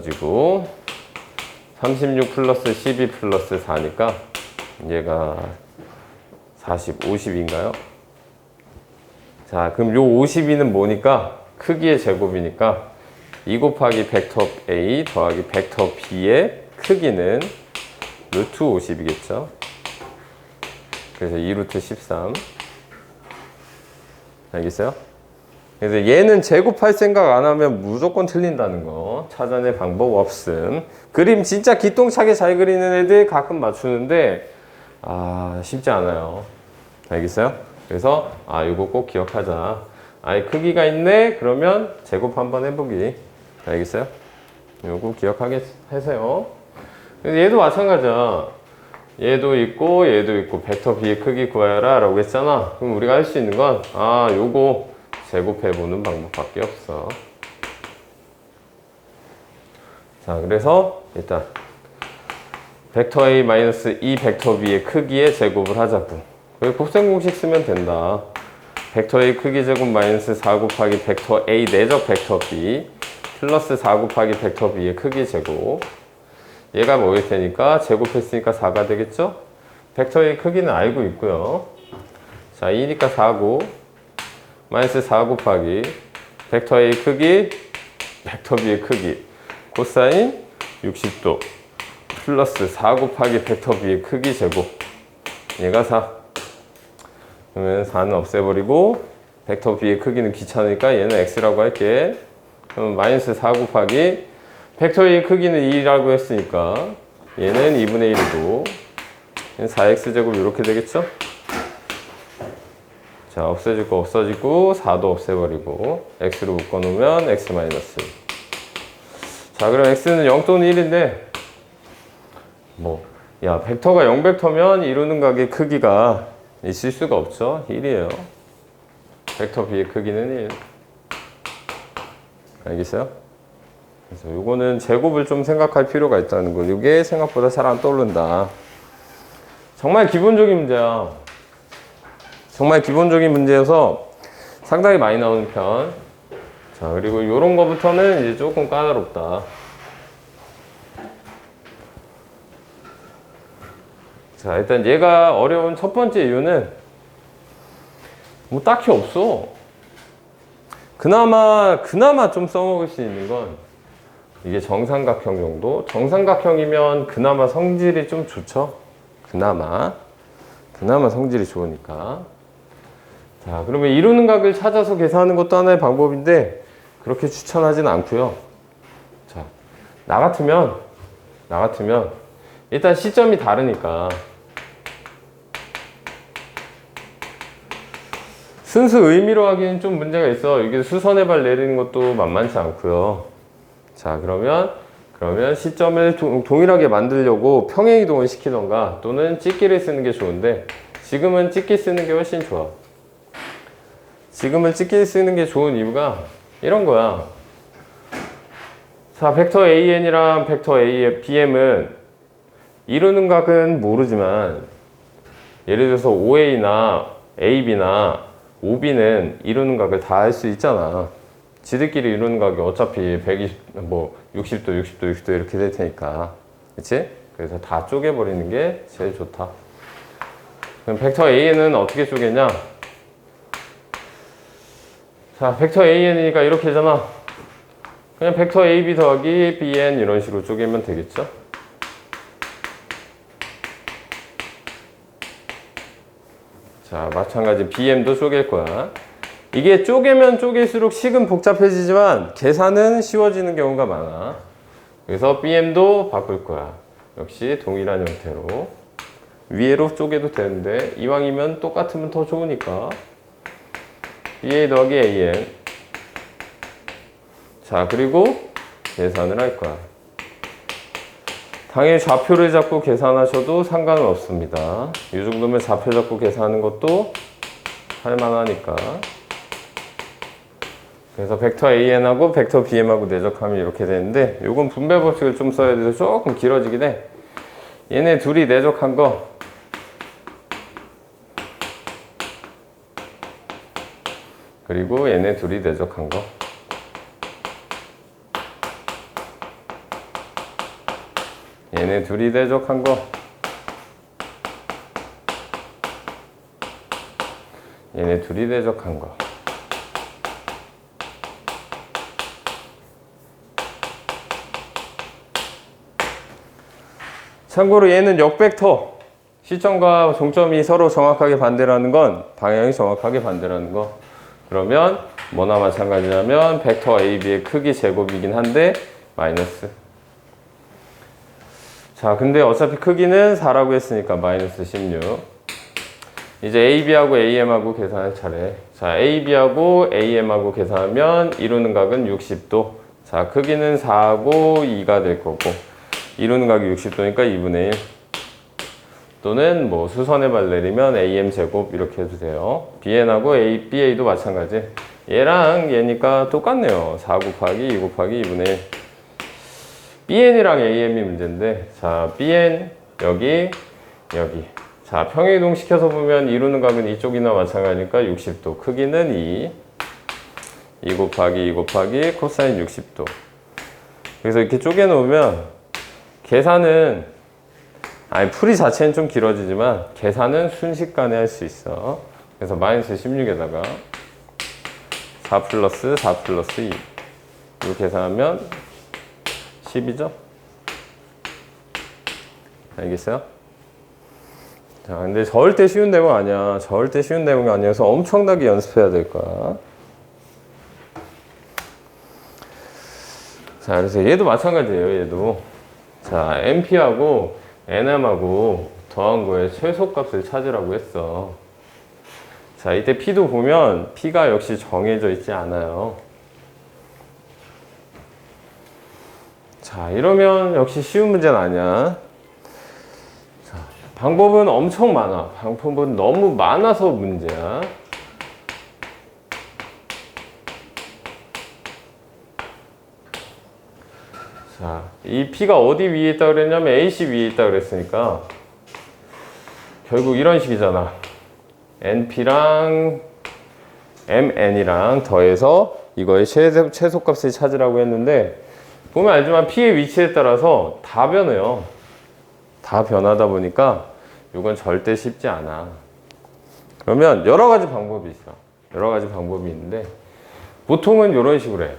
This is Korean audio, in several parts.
가지고 36 플러스 12 플러스 4니까 얘가 40, 50인가요? 자, 그럼 요 52는 뭐니까? 크기의 제곱이니까 2 곱하기 벡터 A 더하기 벡터 B의 크기는 루트 50이겠죠? 그래서 2루트 13 알겠어요? 그래서 얘는 제곱할 생각 안 하면 무조건 틀린다는 거. 찾아낼 방법 없음. 그림 진짜 기똥차게 잘 그리는 애들 가끔 맞추는데 아 쉽지 않아요. 알겠어요? 그래서 아 이거 꼭 기억하자. 아이 크기가 있네? 그러면 제곱 한번 해보기. 알겠어요? 요거 기억하세요. 그래서 얘도 마찬가지야. 얘도 있고 얘도 있고 벡터 B의 크기 구하여라 라고 했잖아. 그럼 우리가 할 수 있는 건 아 요거 제곱해보는 방법밖에 없어 자 그래서 일단 벡터 A 마이너스 이 벡터 B의 크기의 제곱을 하자고 여기 곱셈 공식 쓰면 된다 벡터 A 크기 제곱 마이너스 4 곱하기 벡터 A 내적 벡터 B 플러스 4 곱하기 벡터 B의 크기 제곱 얘가 뭐일 테니까 제곱했으니까 4가 되겠죠? 벡터의 크기는 알고 있고요. 자, 2니까 4고 마이너스 4 곱하기 벡터의 크기 벡터 B의 크기 코사인 60도 플러스 4 곱하기 벡터 B의 크기 제곱. 얘가 4 그러면 4는 없애버리고 벡터 B의 크기는 귀찮으니까 얘는 X라고 할게. 그럼 마이너스 4 곱하기 벡터의 크기는 2라고 했으니까 얘는 2분의 1이고 얘는 4x제곱 이렇게 되겠죠? 자 없어지고 없어지고 4도 없애버리고 x로 묶어놓으면 x 마이너스 자 그럼 x는 0 또는 1인데 뭐 야 벡터가 0벡터면 이루는 각의 크기가 있을 수가 없죠 1이에요 벡터 b의 크기는 1 알겠어요? 그래서 이거는 제곱을 좀 생각할 필요가 있다는 거. 이게 생각보다 잘안 떠오른다. 정말 기본적인 문제야. 정말 기본적인 문제여서 상당히 많이 나오는 편. 자, 그리고 이런 거부터는 이제 조금 까다롭다. 자, 일단 얘가 어려운 첫 번째 이유는 뭐 딱히 없어. 그나마, 그나마 좀 써먹을 수 있는 건 이게 정삼각형 정도? 정삼각형이면 그나마 성질이 좀 좋죠? 그나마. 그나마 성질이 좋으니까. 자, 그러면 이루는 각을 찾아서 계산하는 것도 하나의 방법인데, 그렇게 추천하진 않고요 자, 나 같으면, 나 같으면, 일단 시점이 다르니까, 순수 의미로 하기엔 좀 문제가 있어. 이게 수선의 발 내리는 것도 만만치 않고요. 자 그러면 그러면 시점을 동, 동일하게 만들려고 평행 이동을 시키던가 또는 찍기를 쓰는 게 좋은데 지금은 찍기 쓰는 게 훨씬 좋아. 지금은 찍기 쓰는 게 좋은 이유가 이런 거야. 자, 벡터 AN이랑 벡터 BM은 이루는 각은 모르지만 예를 들어서 OA나 AB나 OB는 이루는 각을 다할수 있잖아. 지들끼리 이루는 각이 어차피 120, 뭐 60도, 60도, 60도 이렇게 될 테니까. 그치? 그래서 다 쪼개버리는 게 제일 좋다. 그럼 벡터 AN은 어떻게 쪼개냐? 자, 벡터 AN이니까 이렇게 되잖아. 그냥 벡터 AB 더하기 BN 이런 식으로 쪼개면 되겠죠? 자, 마찬가지 BM도 쪼갤 거야. 이게 쪼개면 쪼갤수록 식은 복잡해지지만 계산은 쉬워지는 경우가 많아. 그래서 BM도 바꿀 거야. 역시 동일한 형태로. 위에로 쪼개도 되는데 이왕이면 똑같으면 더 좋으니까. BA 더하기 AN. 자, 그리고 계산을 할 거야. 당연히 좌표를 잡고 계산하셔도 상관은 없습니다. 이 정도면 좌표 잡고 계산하는 것도 할만하니까. 그래서 벡터 AN하고 벡터 BM하고 내적하면 이렇게 되는데 이건 분배 법칙을 좀 써야 돼서 조금 길어지긴 해. 얘네 둘이 내적한 거 그리고 얘네 둘이 내적한 거 얘네 둘이 대적한 거. 얘네 둘이 대적한 거. 참고로 얘는 역벡터. 시점과 종점이 서로 정확하게 반대라는 건 방향이 정확하게 반대라는 거. 그러면 뭐나 마찬가지냐면 벡터 AB의 크기 제곱이긴 한데 마이너스. 자, 근데 어차피 크기는 4라고 했으니까 마이너스 16. 이제 AB하고 AM하고 계산할 차례. 자, AB하고 AM하고 계산하면 이루는 각은 60도. 자, 크기는 4하고 2가 될 거고. 이루는 각이 60도니까 2분의 1. 또는 뭐 수선의 발 내리면 AM 제곱 이렇게 해도 돼요. BN하고 A, BA도 마찬가지. 얘랑 얘니까 똑같네요. 4 곱하기 2 곱하기 2분의 1. BN이랑 AM이 문제인데, 자, BN 여기, 여기. 자, 평행이동 시켜서 보면 이루는 각은 이쪽이나 마찬가지니까 60도. 크기는 2. 2 곱하기 2 곱하기 코사인 60도. 그래서 이렇게 쪼개 놓으면 계산은 아니 풀이 자체는 좀 길어지지만 계산은 순식간에 할 수 있어. 그래서 마이너스 16에다가 4 플러스 4 플러스 2 이거 계산하면 10이죠? 알겠어요? 자, 근데 절대 쉬운 대목 아니야. 절대 쉬운 대목이 아니어서 엄청나게 연습해야 될 거야. 자, 그래서 얘도 마찬가지예요, 얘도. 자, MP하고 NM하고 더한 거에 최소값을 찾으라고 했어. 자, 이때 P도 보면 P가 역시 정해져 있지 않아요. 자, 이러면 역시 쉬운 문제는 아니야. 자, 방법은 엄청 많아. 방법은 너무 많아서 문제야. 자, 이 P가 어디 위에 있다 그랬냐면 AC 위에 있다 그랬으니까 결국 이런 식이잖아. NP랑 MN이랑 더해서 이거의 최소, 최소 값을 찾으라고 했는데 보면 알지만 P의 위치에 따라서 다 변해요. 다 변하다 보니까 이건 절대 쉽지 않아. 그러면 여러 가지 방법이 있어. 여러 가지 방법이 있는데 보통은 이런 식으로 해.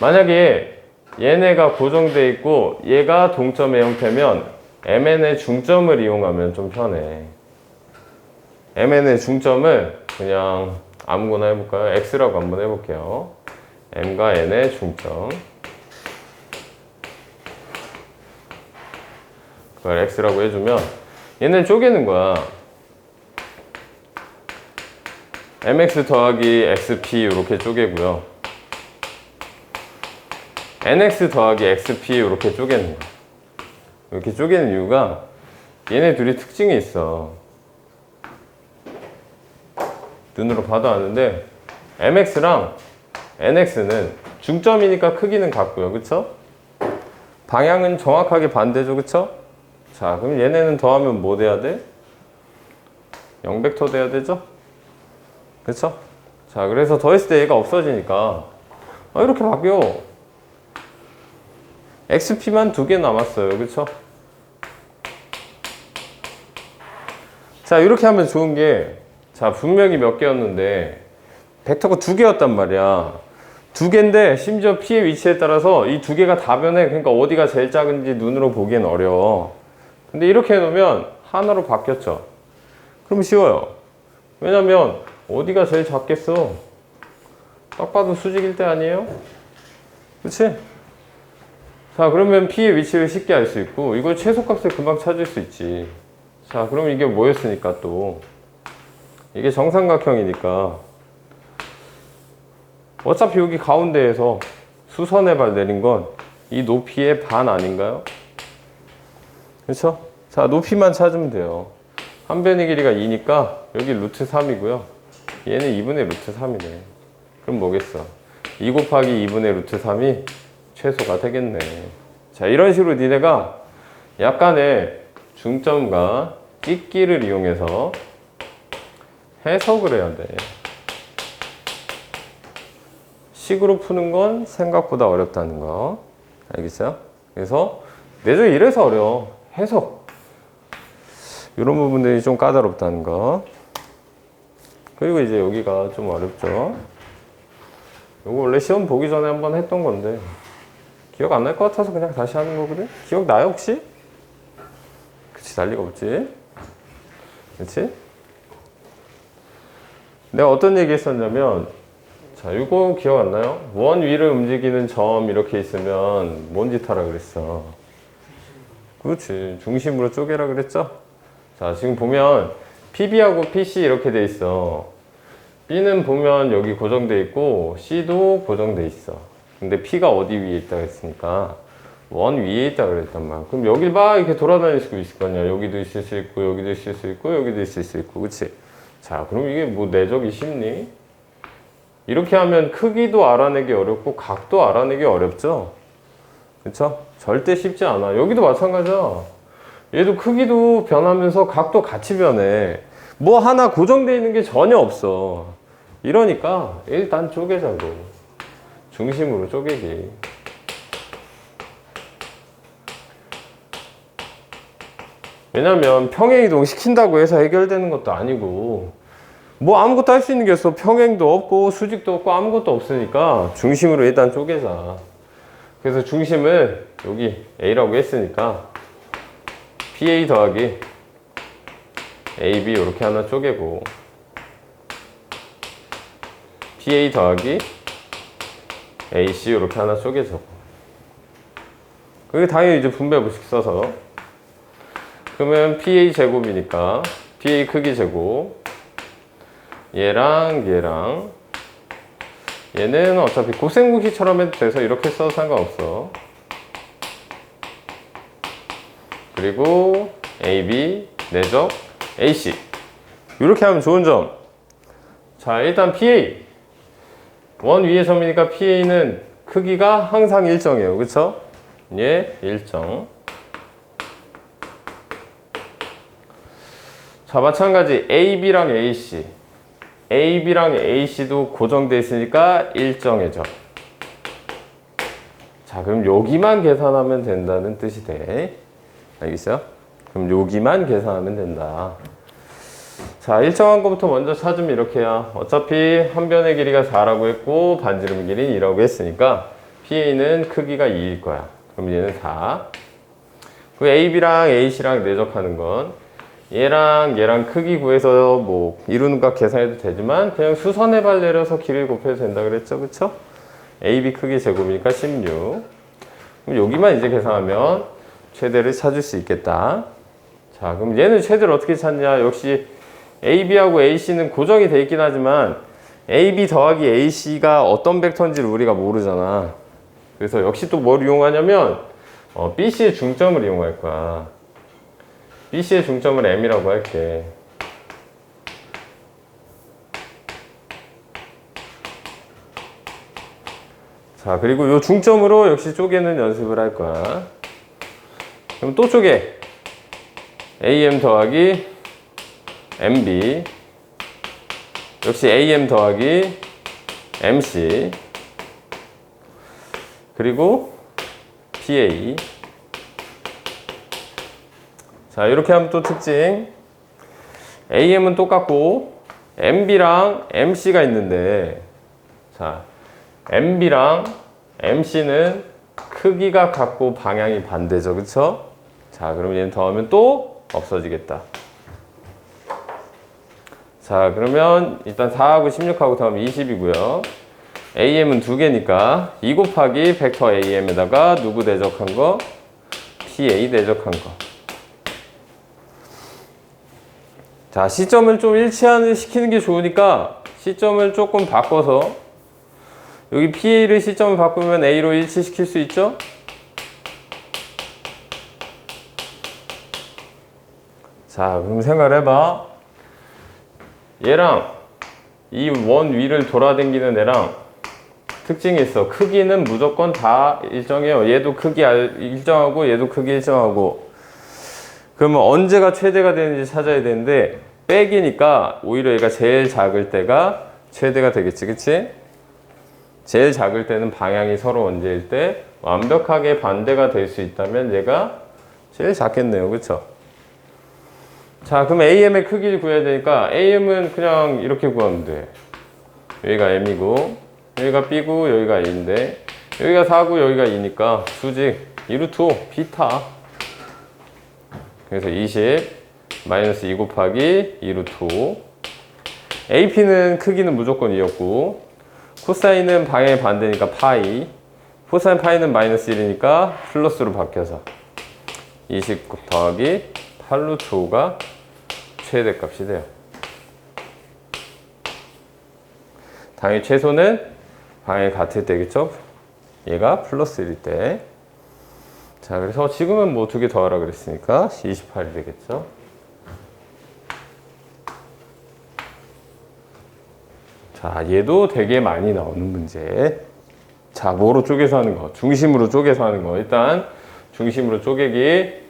만약에 얘네가 고정돼 있고 얘가 동점의 형태면 MN의 중점을 이용하면 좀 편해. MN의 중점을 그냥 아무거나 해볼까요? X라고 한번 해볼게요. M과 N의 중점. 그걸 X라고 해주면 얘는 쪼개는 거야. MX 더하기 XP 이렇게 쪼개고요. NX 더하기 XP 이렇게 쪼개는 거야. 이렇게 쪼개는 이유가 얘네 둘이 특징이 있어. 눈으로 봐도 아는데 MX랑 NX는 중점이니까 크기는 같고요. 그쵸? 방향은 정확하게 반대죠. 그쵸? 자, 그럼 얘네는 더하면 뭐 돼야 돼? 0벡터 돼야 되죠? 그쵸? 자, 그래서 더했을 때 얘가 없어지니까 아, 이렇게 바뀌어. XP만 두 개 남았어요. 그쵸? 자, 이렇게 하면 좋은 게, 자, 분명히 몇 개였는데, 벡터가 두 개였단 말이야. 두 개인데, 심지어 P의 위치에 따라서 이 두 개가 다 변해. 그러니까 어디가 제일 작은지 눈으로 보기엔 어려워. 근데 이렇게 해 놓으면 하나로 바뀌었죠. 그럼 쉬워요. 왜냐면, 어디가 제일 작겠어? 딱 봐도 수직일 때 아니에요? 그치? 자, 그러면 P의 위치를 쉽게 알 수 있고, 이걸 최소값을 금방 찾을 수 있지. 자, 그럼 이게 뭐였으니까 또. 이게 정삼각형이니까. 어차피 여기 가운데에서 수선의 발 내린 건 이 높이의 반 아닌가요? 그렇죠? 자, 높이만 찾으면 돼요. 한 변의 길이가 2니까 여기 루트 3이고요. 얘는 2분의 루트 3이네. 그럼 뭐겠어? 2 곱하기 2분의 루트 3이 최소가 되겠네. 자, 이런 식으로 니네가 약간의 중점과 찍기를 이용해서 해석을 해야 돼. 식으로 푸는 건 생각보다 어렵다는 거. 알겠어요? 그래서 내적이 이래서 어려워. 해석. 이런 부분들이 좀 까다롭다는 거. 그리고 이제 여기가 좀 어렵죠. 이거 원래 시험 보기 전에 한번 했던 건데 기억 안 날 것 같아서 그냥 다시 하는 거거든. 기억 나요 혹시? 그치 날 리가 없지. 그치? 내가 어떤 얘기 했었냐면 자 이거 기억 안 나요? 원 위를 움직이는 점 이렇게 있으면 뭔 짓 하라 그랬어. 그렇지 중심으로 쪼개라 그랬죠? 자 지금 보면 PB하고 PC 이렇게 돼 있어. B는 보면 여기 고정돼 있고 C도 고정돼 있어. 근데 P가 어디 위에 있다 그랬으니까 원 위에 있다 그랬단 말이야. 그럼 여기 막 이렇게 돌아다닐 수 있을 거 아니야. 여기도 있을 수 있고 여기도 있을 수 있고 여기도 있을 수 있고 그치? 자 그럼 이게 뭐 내적이 쉽니? 이렇게 하면 크기도 알아내기 어렵고 각도 알아내기 어렵죠? 그쵸? 절대 쉽지 않아. 여기도 마찬가지야. 얘도 크기도 변하면서 각도 같이 변해. 뭐 하나 고정되어 있는 게 전혀 없어. 이러니까 일단 쪼개자고. 중심으로 쪼개기. 왜냐면 평행이동 시킨다고 해서 해결되는 것도 아니고 뭐 아무것도 할 수 있는 게 없어. 평행도 없고 수직도 없고 아무것도 없으니까 중심으로 일단 쪼개자. 그래서 중심을 여기 A라고 했으니까 PA 더하기 AB 이렇게 하나 쪼개고 PA 더하기 AC 이렇게 하나 쪼개자고 그게 당연히 이제 분배부식 써서 그러면 PA 제곱이니까 PA 크기 제곱 얘랑 얘랑 얘는 어차피 곱셈공식처럼 해도 돼서 이렇게 써도 상관없어. 그리고 AB, 내적, AC. 이렇게 하면 좋은 점. 자, 일단 PA. 원 위의 점이니까 PA는 크기가 항상 일정해요. 그쵸? 예, 일정. 자, 마찬가지 AB랑 AC. AB랑 AC도 고정되어 있으니까 일정해져. 자, 그럼 여기만 계산하면 된다는 뜻이 돼. 알겠어요? 그럼 여기만 계산하면 된다. 자, 일정한 것부터 먼저 찾으면 이렇게야. 어차피 한 변의 길이가 4라고 했고 반지름 길이는 2라고 했으니까 PA는 크기가 2일 거야. 그럼 얘는 4. 그 AB랑 AC랑 내적하는 건 얘랑 얘랑 크기 구해서 뭐 이루는 각 계산해도 되지만 그냥 수선의 발 내려서 길을 곱해도 된다 그랬죠 그쵸? AB 크기 제곱이니까 16 그럼 여기만 이제 계산하면 최대를 찾을 수 있겠다 자 그럼 얘는 최대를 어떻게 찾냐 역시 AB하고 AC는 고정이 돼 있긴 하지만 AB 더하기 AC가 어떤 벡터인지를 우리가 모르잖아 그래서 역시 또 뭘 이용하냐면 어, BC의 중점을 이용할 거야 BC의 중점을 M이라고 할게. 자, 그리고 이 중점으로 역시 쪼개는 연습을 할 거야. 그럼 또 쪼개. AM 더하기 MB. 역시 AM 더하기 MC. 그리고 PA. 자, 이렇게 하면 또 특징. AM은 똑같고, MB랑 MC가 있는데, 자, MB랑 MC는 크기가 같고 방향이 반대죠. 그쵸? 자, 그럼 얘는 더하면 또 없어지겠다. 자, 그러면 일단 4하고 16하고 더하면 20이고요. AM은 두 개니까 2 곱하기 벡터 AM에다가 누구 대적한 거? PA 대적한 거. 자, 시점을 좀 일치하는 시키는 게 좋으니까 시점을 조금 바꿔서 여기 PA를 시점을 바꾸면 A로 일치시킬 수 있죠? 자, 그럼 생각을 해봐. 얘랑 이 원 위를 돌아다니는 애랑 특징이 있어. 크기는 무조건 다 일정해요. 얘도 크기 알- 일정하고 얘도 크기 일정하고. 그러면 언제가 최대가 되는지 찾아야 되는데 백이니까 오히려 얘가 제일 작을 때가 최대가 되겠지, 그치? 제일 작을 때는 방향이 서로 언제일 때 완벽하게 반대가 될 수 있다면 얘가 제일 작겠네요. 그쵸? 자, 그럼 AM의 크기를 구해야 되니까 AM은 그냥 이렇게 구하면 돼. 여기가 M이고, 여기가 B고, 여기가 A인데, 여기가 4고, 여기가 2니까 수직 2루트 5, 비타. 그래서 20 마이너스 2 곱하기 2루트 5. AP는 크기는 무조건 2였고, 코사인은 방향의 반대니까 파이, 코사인 파이는 마이너스 1이니까 플러스로 바뀌어서 20 더하기 8루트 5가 최대값이 돼요. 당연히 최소는 방향이 같을 때겠죠? 얘가 플러스 1일 때. 자, 그래서 지금은 뭐 두 개 더하라 그랬으니까 28이 되겠죠? 자, 얘도 되게 많이 나오는 문제. 자, 뭐로 쪼개서 하는 거? 중심으로 쪼개서 하는 거. 일단 중심으로 쪼개기.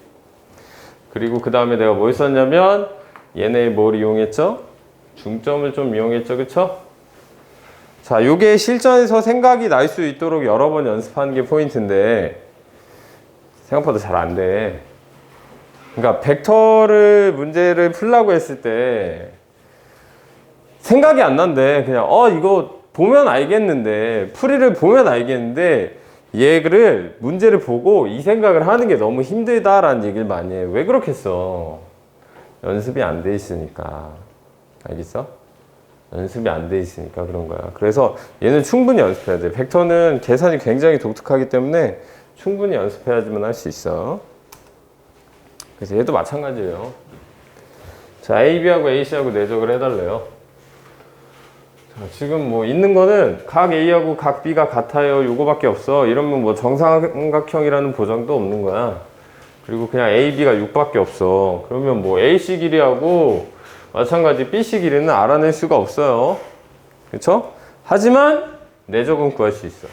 그리고 그 다음에 내가 뭘 썼냐면 얘네 뭘 이용했죠? 중점을 좀 이용했죠, 그쵸? 자, 요게 실전에서 생각이 날 수 있도록 여러 번 연습하는 게 포인트인데 생각보다 잘 안 돼. 그러니까 벡터를 문제를 풀라고 했을 때 생각이 안 난대. 그냥 어 이거 보면 알겠는데 풀이를 보면 알겠는데 얘를 문제를 보고 이 생각을 하는 게 너무 힘들다라는 얘기를 많이 해. 왜 그렇겠어? 연습이 안 돼 있으니까. 알겠어? 연습이 안 돼 있으니까 그런 거야. 그래서 얘는 충분히 연습해야 돼. 벡터는 계산이 굉장히 독특하기 때문에 충분히 연습해야지만 할 수 있어. 그래서 얘도 마찬가지예요. 자, AB하고 AC하고 내적을 해달래요. 자, 지금 뭐 있는 거는 각 A하고 각 B가 같아요. 요거밖에 없어. 이러면 뭐 정삼각형이라는 보장도 없는 거야. 그리고 그냥 AB가 6밖에 없어. 그러면 뭐 AC 길이하고 마찬가지 BC 길이는 알아낼 수가 없어요. 그렇죠? 하지만 내적은 구할 수 있어.